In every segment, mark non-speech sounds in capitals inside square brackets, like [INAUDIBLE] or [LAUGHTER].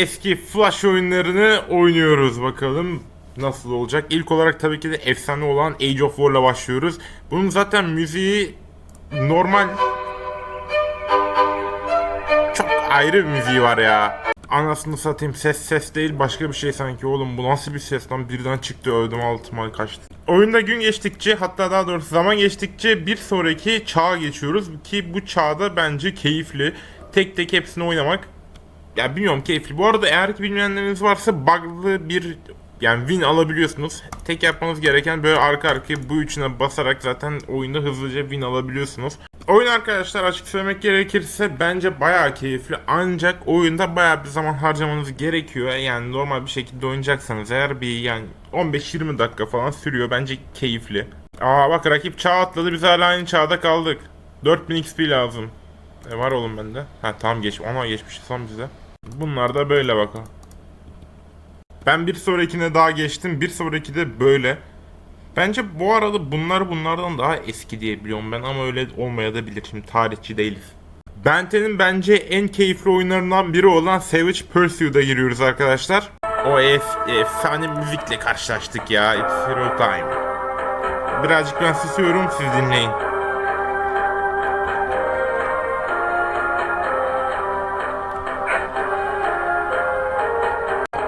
eski Flash oyunlarını oynuyoruz bakalım nasıl olacak. İlk olarak tabii ki de efsane olan Age of War'la başlıyoruz. Bunun zaten müziği normal çok ayrı bir müziği var ya. Anasını satayım ses ses değil başka bir şey sanki oğlum bu nasıl bir ses lan birden çıktı öldüm altıma kaçtı. Oyunda gün geçtikçe hatta daha doğrusu zaman geçtikçe bir sonraki çağa geçiyoruz ki bu çağda bence keyifli. Tek tek hepsini oynamak ya bilmiyorum keyifli. Bu arada eğer ki bilmeyenleriniz varsa bug'lı bir yani win alabiliyorsunuz. Tek yapmanız gereken böyle arka arkaya bu üçüne basarak zaten oyunda hızlıca win alabiliyorsunuz. Oyun arkadaşlar açık söylemek gerekirse bence bayağı keyifli ancak oyunda bayağı bir zaman harcamanız gerekiyor. Yani normal bir şekilde oynayacaksanız eğer bir yani 15-20 dakika falan sürüyor bence keyifli. Aa bak rakip çağ atladı biz hala aynı çağda kaldık. 4000 XP lazım. E var oğlum bende. Ha tamam geç. Ona geçmiş son bize. Bunlar da böyle bakalım. Ben bir sonrakine daha geçtim. Bir sonraki de böyle. Bence bu arada bunlar bunlardan daha eski diye biliyorum ben ama öyle olmaya da bilir. Şimdi tarihçi değiliz. Bente'nin bence en keyifli oyunlarından biri olan Savage Pursuit'a giriyoruz arkadaşlar. O ef- efsane müzikle karşılaştık ya. It's Hero Time. Birazcık ben susuyorum siz dinleyin.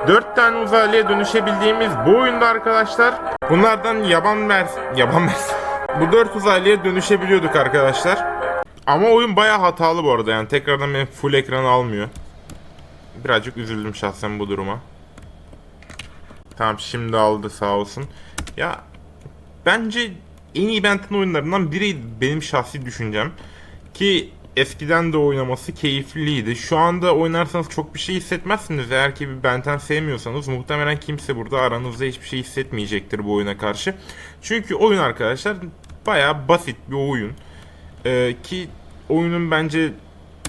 Dört tane uzaylıya dönüşebildiğimiz bu oyunda arkadaşlar bunlardan yaban vers yaban vers [LAUGHS] bu dört uzaylıya dönüşebiliyorduk arkadaşlar. Ama oyun bayağı hatalı bu arada yani tekrardan benim full ekranı almıyor. Birazcık üzüldüm şahsen bu duruma. Tamam şimdi aldı sağ olsun. Ya bence en iyi Benten oyunlarından biri benim şahsi düşüncem. Ki eskiden de oynaması keyifliydi. Şu anda oynarsanız çok bir şey hissetmezsiniz. Eğer ki bir Benten sevmiyorsanız muhtemelen kimse burada aranızda hiçbir şey hissetmeyecektir bu oyuna karşı. Çünkü oyun arkadaşlar bayağı basit bir oyun. Ee, ki oyunun bence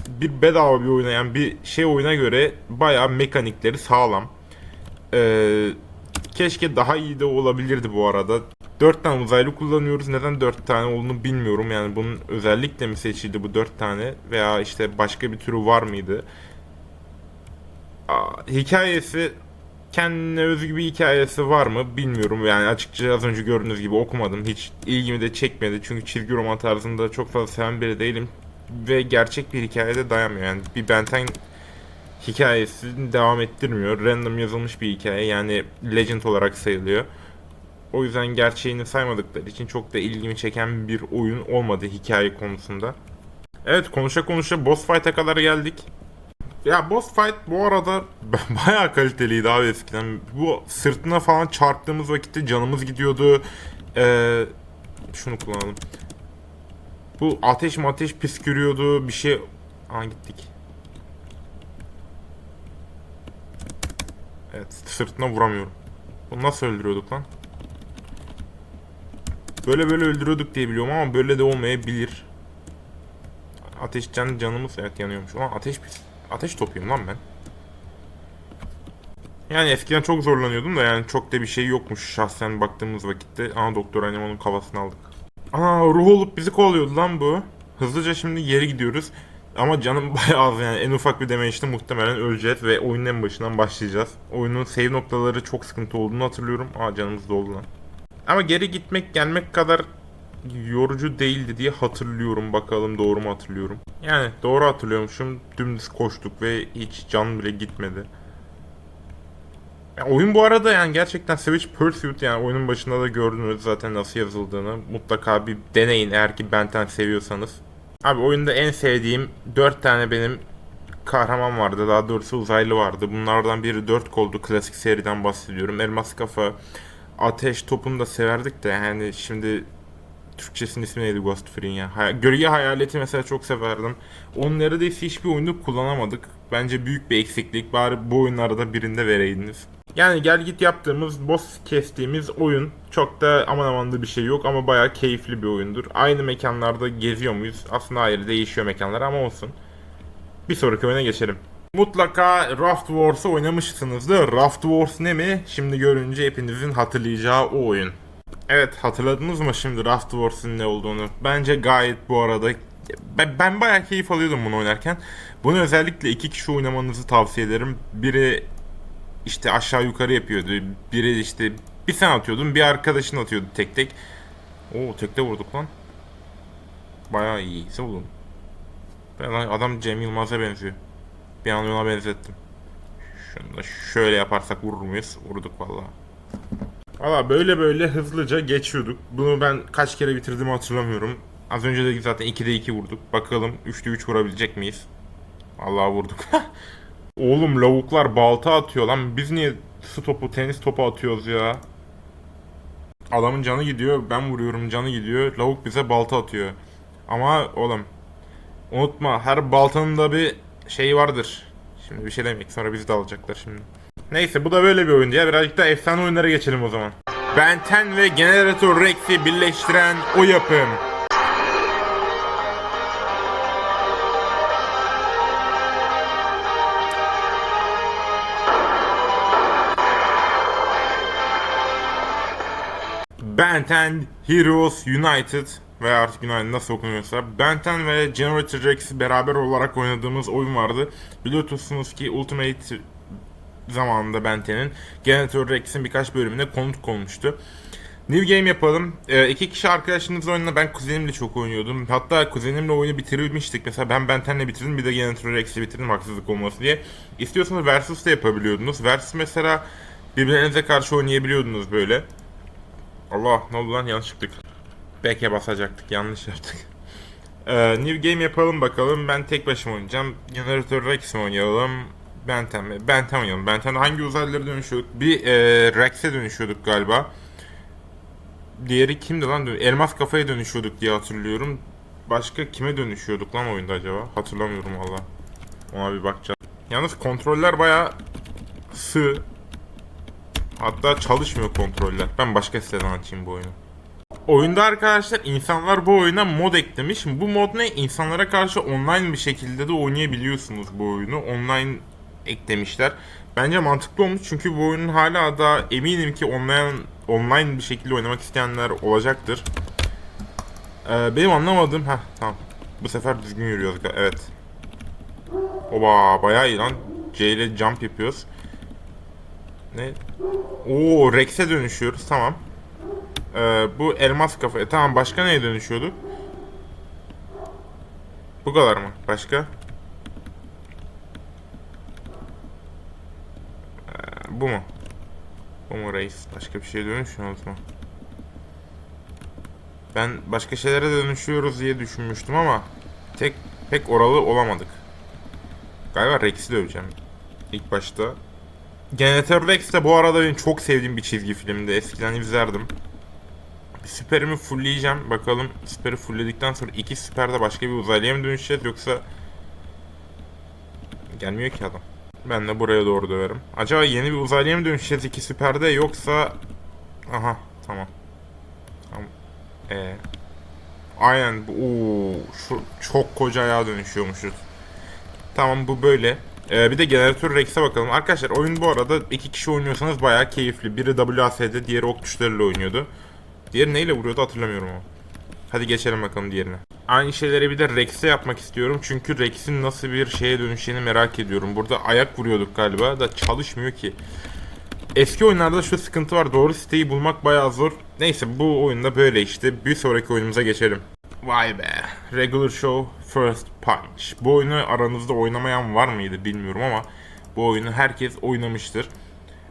bir bedava bir oyuna yani bir şey oyuna göre bayağı mekanikleri sağlam. Ee, keşke daha iyi de olabilirdi bu arada. 4 tane uzaylı kullanıyoruz. Neden 4 tane olduğunu bilmiyorum. Yani bunun özellikle mi seçildi bu 4 tane veya işte başka bir türü var mıydı? Hikayesi kendine özgü bir hikayesi var mı bilmiyorum. Yani açıkça az önce gördüğünüz gibi okumadım. Hiç ilgimi de çekmedi. Çünkü çizgi roman tarzında çok fazla seven biri değilim. Ve gerçek bir hikayede dayanmıyor. Yani bir Benten hikayesini devam ettirmiyor. Random yazılmış bir hikaye. Yani legend olarak sayılıyor. O yüzden gerçeğini saymadıkları için çok da ilgimi çeken bir oyun olmadı hikaye konusunda. Evet konuşa konuşa boss fight'a kadar geldik. Ya boss fight bu arada [LAUGHS] bayağı kaliteliydi abi eskiden. Bu sırtına falan çarptığımız vakitte canımız gidiyordu. Ee, şunu kullanalım. Bu ateş mi ateş püskürüyordu bir şey... Aa gittik. Evet sırtına vuramıyorum. Bunu nasıl öldürüyorduk lan? Böyle böyle öldürüyorduk diye biliyorum ama böyle de olmayabilir. Ateş can canımız evet yanıyormuş. Ulan ateş pis. Ateş topuyum lan ben. Yani eskiden çok zorlanıyordum da yani çok da bir şey yokmuş şahsen baktığımız vakitte. Ana doktor animanın kafasını aldık. Ana ruh olup bizi kovalıyordu lan bu. Hızlıca şimdi geri gidiyoruz. Ama canım [LAUGHS] bayağı az yani en ufak bir demeçte muhtemelen öleceğiz ve oyunun en başından başlayacağız. Oyunun save noktaları çok sıkıntı olduğunu hatırlıyorum. Aa canımız doldu lan. Ama geri gitmek gelmek kadar yorucu değildi diye hatırlıyorum. Bakalım doğru mu hatırlıyorum. Yani doğru hatırlıyormuşum. Dümdüz koştuk ve hiç can bile gitmedi. Ya oyun bu arada yani gerçekten Savage Pursuit yani oyunun başında da gördünüz zaten nasıl yazıldığını. Mutlaka bir deneyin eğer ki Benten seviyorsanız. Abi oyunda en sevdiğim 4 tane benim kahraman vardı. Daha doğrusu uzaylı vardı. Bunlardan biri 4 koldu. Klasik seriden bahsediyorum. Elmas kafa, ateş topunu da severdik de yani şimdi Türkçesinin ismi neydi Ghost Free'in ya? Hay- Gölge hayaleti mesela çok severdim. Onu neredeyse hiçbir oyunda kullanamadık. Bence büyük bir eksiklik. Bari bu oyunlarda birinde vereydiniz. Yani gel git yaptığımız, boss kestiğimiz oyun çok da aman aman da bir şey yok ama bayağı keyifli bir oyundur. Aynı mekanlarda geziyor muyuz? Aslında hayır değişiyor mekanlar ama olsun. Bir sonraki oyuna geçelim. Mutlaka Raft Wars'ı oynamışsınızdır. Raft Wars ne mi? Şimdi görünce hepinizin hatırlayacağı o oyun. Evet hatırladınız mı şimdi Raft Wars'ın ne olduğunu? Bence gayet bu arada Ben, ben bayağı keyif alıyordum bunu oynarken. Bunu özellikle iki kişi oynamanızı tavsiye ederim. Biri işte aşağı yukarı yapıyordu. Biri işte bir sen atıyordun bir arkadaşın atıyordu tek tek. Oo tekte vurduk lan. Bayağı iyi. oğlum. Ben adam Cem Yılmaz'a benziyor. Bir an ona benzettim. Şunu da şöyle yaparsak vurur muyuz? Vurduk vallahi. Valla böyle böyle hızlıca geçiyorduk. Bunu ben kaç kere bitirdiğimi hatırlamıyorum. Az önce de zaten 2'de 2 vurduk. Bakalım 3'te 3 vurabilecek miyiz? Vallahi vurduk. [LAUGHS] Oğlum lavuklar balta atıyor lan. Biz niye su topu, tenis topu atıyoruz ya? Adamın canı gidiyor, ben vuruyorum canı gidiyor. Lavuk bize balta atıyor. Ama oğlum unutma her baltanın da bir şeyi vardır. Şimdi bir şey demek sonra bizi de alacaklar şimdi. Neyse bu da böyle bir oyundu ya. Birazcık da efsane oyunlara geçelim o zaman. Ben 10 ve Generator Rex'i birleştiren o yapım. Ben 10 Heroes United veya artık United nasıl okunuyorsa Ben 10 ve Generator Rex'i beraber olarak oynadığımız oyun vardı. Biliyorsunuz ki Ultimate zamanında Ben 10'in Generator Rex'in birkaç bölümüne konuk olmuştu. New game yapalım. Ee, iki kişi arkadaşımızla oyunla ben kuzenimle çok oynuyordum. Hatta kuzenimle oyunu bitirmiştik. Mesela ben Ben 10'le bitirdim bir de Generator Rex'i bitirdim haksızlık olması diye. İstiyorsanız Versus da yapabiliyordunuz. Versus mesela birbirlerinize karşı oynayabiliyordunuz böyle. Allah ne oldu lan yanlış çıktık. Back'e basacaktık yanlış yaptık. [LAUGHS] Ee, new game yapalım bakalım. Ben tek başıma oynayacağım. Generator Rex mi oynayalım? Benten mi? Benten oynayalım. Benten'de hangi uzaylılara dönüşüyorduk? Bir e, Rex'e dönüşüyorduk galiba. Diğeri kimdi lan? Elmas kafaya dönüşüyorduk diye hatırlıyorum. Başka kime dönüşüyorduk lan oyunda acaba? Hatırlamıyorum valla. Ona bir bakacağız. Yalnız kontroller baya sığ. Hatta çalışmıyor kontroller. Ben başka siteden açayım bu oyunu. Oyunda arkadaşlar insanlar bu oyuna mod eklemiş. Bu mod ne? İnsanlara karşı online bir şekilde de oynayabiliyorsunuz bu oyunu. Online eklemişler. Bence mantıklı olmuş çünkü bu oyunun hala da eminim ki online online bir şekilde oynamak isteyenler olacaktır. Ee, benim anlamadığım ha tamam. Bu sefer düzgün yürüyoruz. Evet. Oba bayağı iyi lan. C ile jump yapıyoruz. Ne? Oo Rex'e dönüşüyoruz tamam. Ee, bu elmas kafa. E, tamam başka neye dönüşüyorduk? Bu kadar mı? Başka? Ee, bu mu? Bu mu reis? Başka bir şeye dönüşüyoruz mu? Ben başka şeylere dönüşüyoruz diye düşünmüştüm ama tek pek oralı olamadık. Galiba Rex'i döveceğim. İlk başta. Generator Rex de bu arada benim çok sevdiğim bir çizgi filmdi. Eskiden izlerdim. Süperimi fullleyeceğim. Bakalım süperi fullledikten sonra iki süperde başka bir uzaylıya mı dönüşeceğiz yoksa... Gelmiyor ki adam. Ben de buraya doğru döverim. Acaba yeni bir uzaylıya mı dönüşeceğiz iki süperde yoksa... Aha tamam. Tamam. Ee, aynen. Oo, şu çok koca ayağa dönüşüyormuşuz. Tamam bu böyle. Ee, bir de Generator Rex'e bakalım. Arkadaşlar oyun bu arada iki kişi oynuyorsanız bayağı keyifli. Biri WASD, diğeri ok tuşlarıyla oynuyordu. Diğeri neyle vuruyordu hatırlamıyorum ama. Hadi geçelim bakalım diğerine. Aynı şeyleri bir de Rex'e yapmak istiyorum. Çünkü Rex'in nasıl bir şeye dönüşeceğini merak ediyorum. Burada ayak vuruyorduk galiba da çalışmıyor ki. Eski oyunlarda şu sıkıntı var. Doğru siteyi bulmak bayağı zor. Neyse bu oyunda böyle işte. Bir sonraki oyunumuza geçelim. Vay be. Regular Show First Punch. Bu oyunu aranızda oynamayan var mıydı bilmiyorum ama bu oyunu herkes oynamıştır.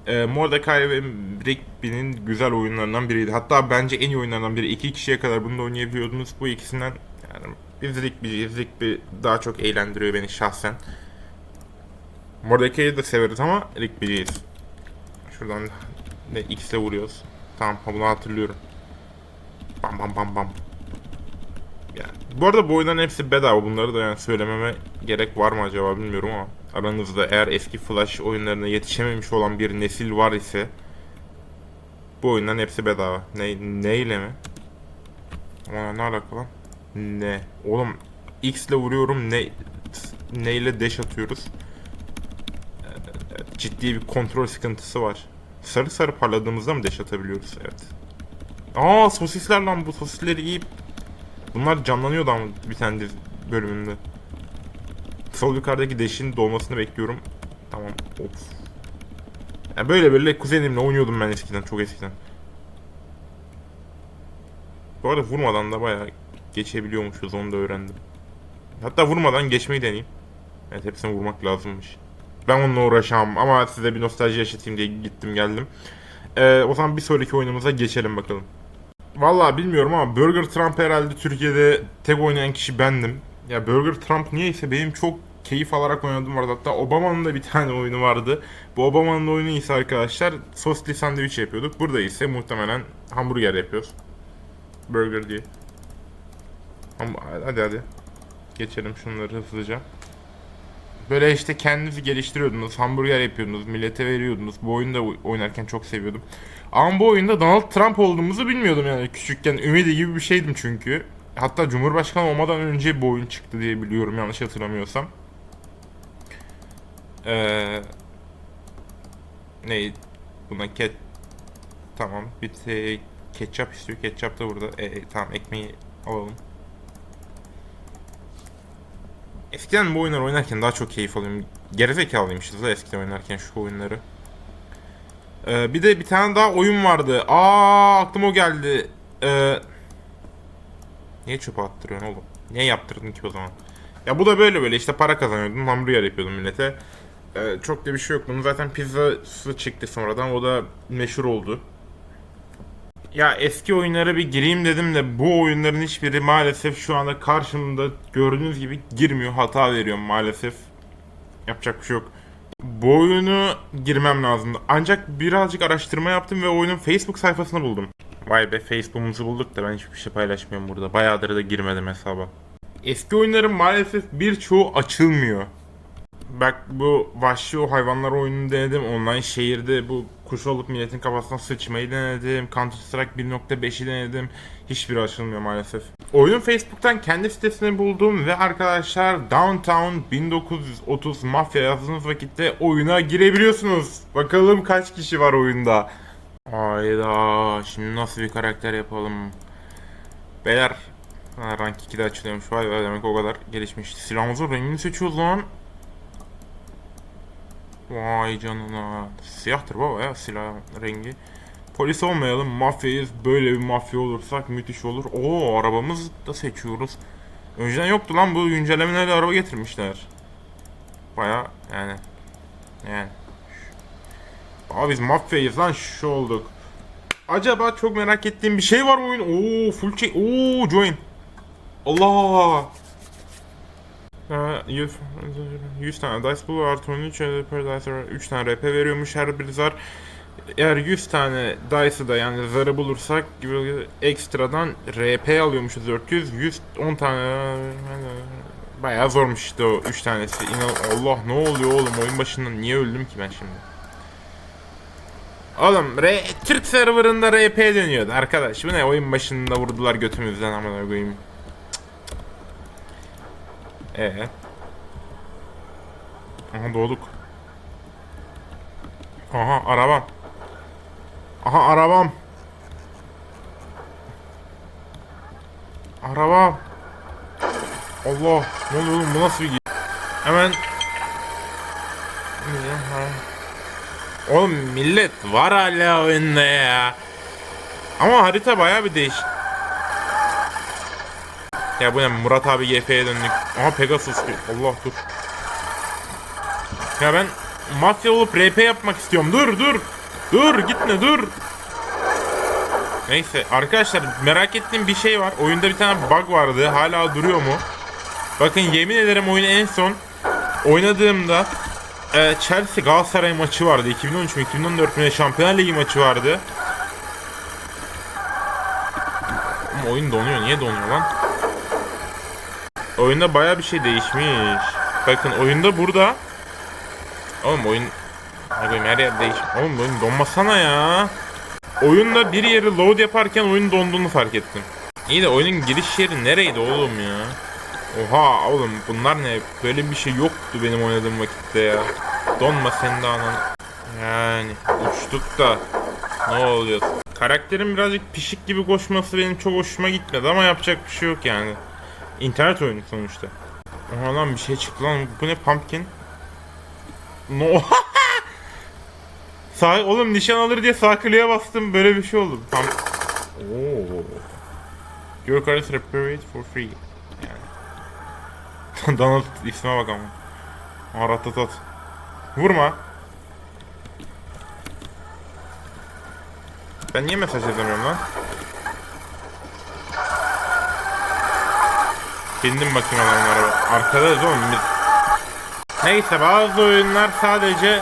E, Mordecai ve Rigby'nin güzel oyunlarından biriydi. Hatta bence en iyi oyunlardan biri. İki kişiye kadar bunu da oynayabiliyordunuz. Bu ikisinden yani biz Rigby, Rigby daha çok eğlendiriyor beni şahsen. Mordecai'yi de severiz ama Rigby'ciyiz. Şuradan ne X'le vuruyoruz. Tamam bunu hatırlıyorum. Bam bam bam bam. Yani, bu arada bu oyunların hepsi bedava. Bunları da yani söylememe gerek var mı acaba bilmiyorum ama aranızda eğer eski Flash oyunlarına yetişememiş olan bir nesil var ise bu oyunların hepsi bedava. Ne, neyle mi? Ama ne alaka lan? Ne? Oğlum X ile vuruyorum ne neyle dash atıyoruz? Ciddi bir kontrol sıkıntısı var. Sarı sarı parladığımızda mı dash atabiliyoruz? Evet. Aa sosisler lan bu sosisleri yiyip Bunlar canlanıyordu ama bir tane bölümünde. Sol yukarıdaki deşin dolmasını bekliyorum. Tamam. Of. Ya böyle böyle kuzenimle oynuyordum ben eskiden çok eskiden. Bu arada vurmadan da bayağı geçebiliyormuşuz onu da öğrendim. Hatta vurmadan geçmeyi deneyeyim. Evet hepsini vurmak lazımmış. Ben onunla uğraşamam ama size bir nostalji yaşatayım diye gittim geldim. Ee, o zaman bir sonraki oyunumuza geçelim bakalım. Vallahi bilmiyorum ama Burger Trump herhalde Türkiye'de tek oynayan kişi bendim. Ya Burger Trump niyeyse benim çok keyif alarak oynadığım vardı. Hatta Obama'nın da bir [LAUGHS] tane oyunu vardı. Bu Obama'nın oyunu ise arkadaşlar soslu sandviç yapıyorduk. Burada ise muhtemelen hamburger yapıyoruz. Burger diye. Hadi hadi. Geçelim şunları hızlıca. Böyle işte kendinizi geliştiriyordunuz, hamburger yapıyordunuz, millete veriyordunuz. Bu oyunu da oynarken çok seviyordum. Ama bu oyunda Donald Trump olduğumuzu bilmiyordum yani küçükken. Ümidi gibi bir şeydim çünkü. Hatta Cumhurbaşkanı olmadan önce bu oyun çıktı diye biliyorum yanlış hatırlamıyorsam. Ee, ne? Buna ket... Tamam. Bir de ketçap istiyor. Ketçap da burada. E, e, tamam ekmeği alalım. Eskiden bu oyunları oynarken daha çok keyif alıyorum. Gerizekalıymışız da eskiden oynarken şu oyunları. Ee, bir de bir tane daha oyun vardı. Aa aklıma o geldi. Ee, niye çöpe attırıyorsun oğlum? Niye yaptırdın ki o zaman? Ya bu da böyle böyle işte para kazanıyordum. Hamburger yapıyordum millete. Ee, çok da bir şey yok. Bunun zaten pizzası çıktı sonradan. O da meşhur oldu. Ya eski oyunlara bir gireyim dedim de bu oyunların hiçbiri maalesef şu anda karşımda gördüğünüz gibi girmiyor. Hata veriyor maalesef. Yapacak bir şey yok. Bu oyunu girmem lazımdı. Ancak birazcık araştırma yaptım ve oyunun Facebook sayfasını buldum. Vay be Facebook'umuzu bulduk da ben hiçbir şey paylaşmıyorum burada. Bayağıdır da girmedim hesaba. Eski oyunların maalesef birçoğu açılmıyor. Bak bu vahşi o hayvanlar oyununu denedim. Online şehirde bu kuş olup milletin kafasına sıçmayı denedim. Counter Strike 1.5'i denedim. Hiçbiri açılmıyor maalesef. Oyun Facebook'tan kendi sitesini buldum ve arkadaşlar Downtown 1930 Mafya yazdığınız vakitte oyuna girebiliyorsunuz. Bakalım kaç kişi var oyunda. Hayda şimdi nasıl bir karakter yapalım. Beyler ha, rank 2'de açılıyormuş. Vay be demek o kadar gelişmiş. Silahımızın rengini seçiyoruz lan. Vay canına. Siyahtır baba ya silah rengi. Polis olmayalım, mafyayız. Böyle bir mafya olursak müthiş olur. Oo arabamızı da seçiyoruz. Önceden yoktu lan bu güncellemelerle araba getirmişler. Baya yani. Yani. Abi biz mafyayız lan şu olduk. Acaba çok merak ettiğim bir şey var mı oyun? Oo full check. Oo join. Allah. Ha, 100, 100 tane dice bul artı 13 per dice 3 tane RP veriyormuş her bir zar. Eğer 100 tane dice'ı da yani zarı bulursak gibi ekstradan RP alıyormuşuz 400 110 tane bayağı zormuş işte o 3 tanesi. İnan Allah ne oluyor oğlum oyun başından niye öldüm ki ben şimdi? Oğlum R Türk serverında RP dönüyordu arkadaş. Bu ne oyun başında vurdular götümüzden amına koyayım. Ee. Aha doğduk. Aha arabam. Aha arabam. Arabam. Allah ne oluyor oğlum bu nasıl bir Hemen Oğlum millet var hala oyunda ya. Ama harita baya bir değiş. Ya bu ne Murat abi GF'ye döndük. Aha Pegasus. Allah dur. Ya ben mafya olup RP yapmak istiyorum. Dur dur. Dur gitme dur. Neyse arkadaşlar merak ettiğim bir şey var. Oyunda bir tane bug vardı. Hala duruyor mu? Bakın yemin ederim oyunu en son oynadığımda e, Chelsea Galatasaray maçı vardı. 2013 mü 2014 mü Şampiyonlar Ligi maçı vardı. Ama oyun donuyor. Niye donuyor lan? Oyunda baya bir şey değişmiş. Bakın oyunda burada Oğlum oyun koyayım her yer değiş. Oğlum oyun donmasana ya. Oyunda bir yeri load yaparken oyun donduğunu fark ettim. İyi de oyunun giriş yeri nereydi oğlum ya? Oha oğlum bunlar ne? Böyle bir şey yoktu benim oynadığım vakitte ya. Donma sen de anan. Yani uçtuk da ne oluyor? Karakterin birazcık pişik gibi koşması benim çok hoşuma gitmedi ama yapacak bir şey yok yani. İnternet oyunu sonuçta. Oha lan bir şey çıktı lan. Bu ne pumpkin? No. [LAUGHS] Sağ oğlum nişan alır diye sağ kliğe bastım böyle bir şey oldu. Pump... Oo. Your car is for free. [LAUGHS] Donald isme bak ama. Aratatat. Vurma. Ben niye mesaj edemiyorum lan? Bindim bakayım adamlara. Arkadayız oğlum biz. Neyse bazı oyunlar sadece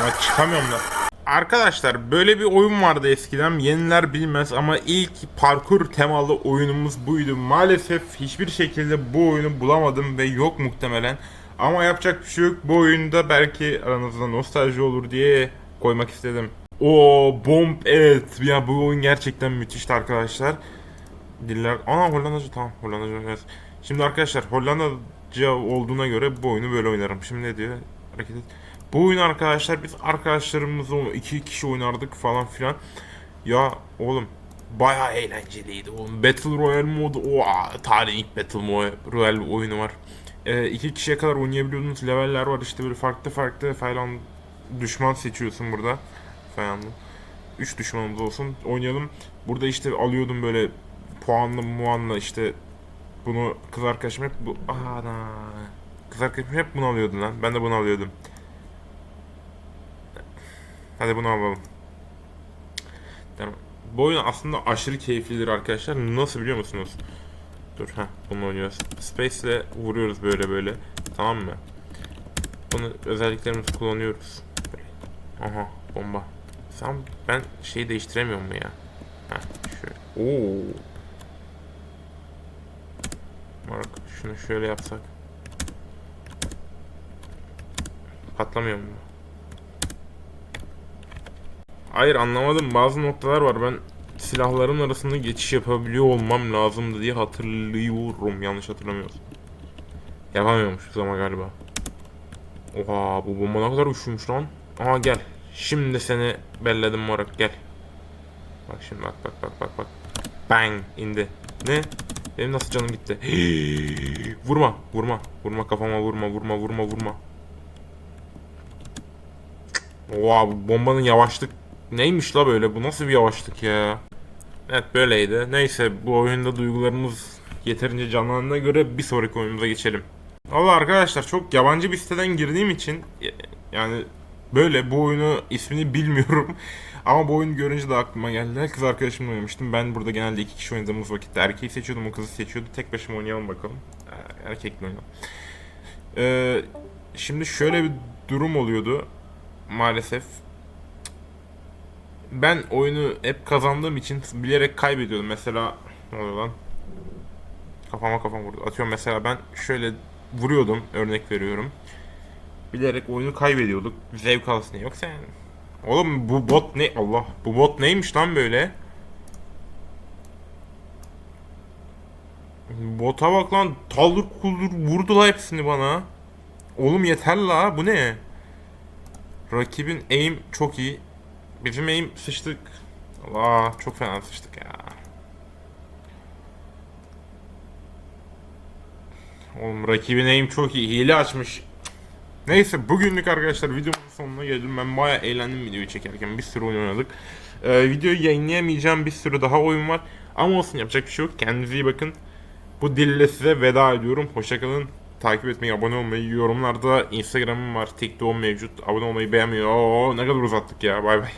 ama çıkamıyorum da. Arkadaşlar böyle bir oyun vardı eskiden yeniler bilmez ama ilk parkur temalı oyunumuz buydu. Maalesef hiçbir şekilde bu oyunu bulamadım ve yok muhtemelen. Ama yapacak bir şey yok. Bu oyunda belki aranızda nostalji olur diye koymak istedim. O bomb evet ya bu oyun gerçekten müthişti arkadaşlar. Diller ana Hollandaca tamam Hollandaca evet. Şimdi arkadaşlar Hollandaca olduğuna göre bu oyunu böyle oynarım. Şimdi ne diyor? Hareket et. Bu oyun arkadaşlar biz arkadaşlarımızla iki kişi oynardık falan filan. Ya oğlum bayağı eğlenceliydi oğlum. Battle Royale modu o tarihin ilk Battle Royale oyunu var. Ee, iki kişiye kadar oynayabiliyordunuz. Leveller var işte böyle farklı farklı falan düşman seçiyorsun burada. Falan. Üç düşmanımız olsun. Oynayalım. Burada işte alıyordum böyle puanlı muanla işte bunu kız arkadaşım hep bu ana kız arkadaşım hep bunu alıyordu lan. Ben de bunu alıyordum. Hadi bunu alalım. Tamam. Bu oyun aslında aşırı keyiflidir arkadaşlar. Nasıl biliyor musunuz? Dur ha bunu oynuyoruz. Space ile vuruyoruz böyle böyle. Tamam mı? Bunu özelliklerimizi kullanıyoruz. Aha bomba. Sen ben şeyi değiştiremiyorum mu ya? Ha şöyle. Oo. Bak şunu şöyle yapsak. Patlamıyor mu? Hayır anlamadım. Bazı noktalar var. Ben silahların arasında geçiş yapabiliyor olmam lazımdı diye hatırlıyorum. Yanlış hatırlamıyorsam. Yapamıyormuşuz ama galiba. Oha bu bomba ne kadar üşümüş lan. Aha gel. Şimdi seni belledim morak gel. Bak şimdi bak bak bak bak bak. Bang indi. Ne? Benim nasıl canım gitti. [GASPS] vurma vurma. Vurma kafama vurma vurma vurma vurma. Oha bu bombanın yavaşlık neymiş la böyle bu nasıl bir yavaşlık ya. Evet böyleydi. Neyse bu oyunda duygularımız yeterince canlandığına göre bir sonraki oyunumuza geçelim. Valla arkadaşlar çok yabancı bir siteden girdiğim için yani böyle bu oyunu ismini bilmiyorum. [LAUGHS] Ama bu oyunu görünce de aklıma geldi. Kız arkadaşımla oynamıştım. Ben burada genelde iki kişi oynadığımız vakitte erkeği seçiyordum, o kızı seçiyordu. Tek başıma oynayalım bakalım. Ee, Erkekle oynayalım. Ee, şimdi şöyle bir durum oluyordu. Maalesef. Ben oyunu hep kazandığım için bilerek kaybediyordum. Mesela ne oluyor lan? Kafama kafam vurdu. Atıyorum mesela ben şöyle vuruyordum. Örnek veriyorum. Bilerek oyunu kaybediyorduk. Zevk alsın diye. Yoksa yani Oğlum bu bot ne? Allah. Bu bot neymiş lan böyle? Bota bak lan. Taldır kuldur vurdu la hepsini bana. Oğlum yeter la. Bu ne? Rakibin aim çok iyi. Bizim aim sıçtık. Allah çok fena sıçtık ya. Oğlum rakibin aim çok iyi. Hile açmış. Neyse bugünlük arkadaşlar videonun sonuna geldim. Ben baya eğlendim videoyu çekerken. Bir sürü oyun oynadık. Ee, videoyu yayınlayamayacağım bir sürü daha oyun var. Ama olsun yapacak bir şey yok. Kendinize iyi bakın. Bu dille size veda ediyorum. Hoşçakalın. Takip etmeyi, abone olmayı, yorumlarda Instagram'ım var, TikTok'um mevcut. Abone olmayı beğenmeyi. Oo, ne kadar uzattık ya. Bay bay.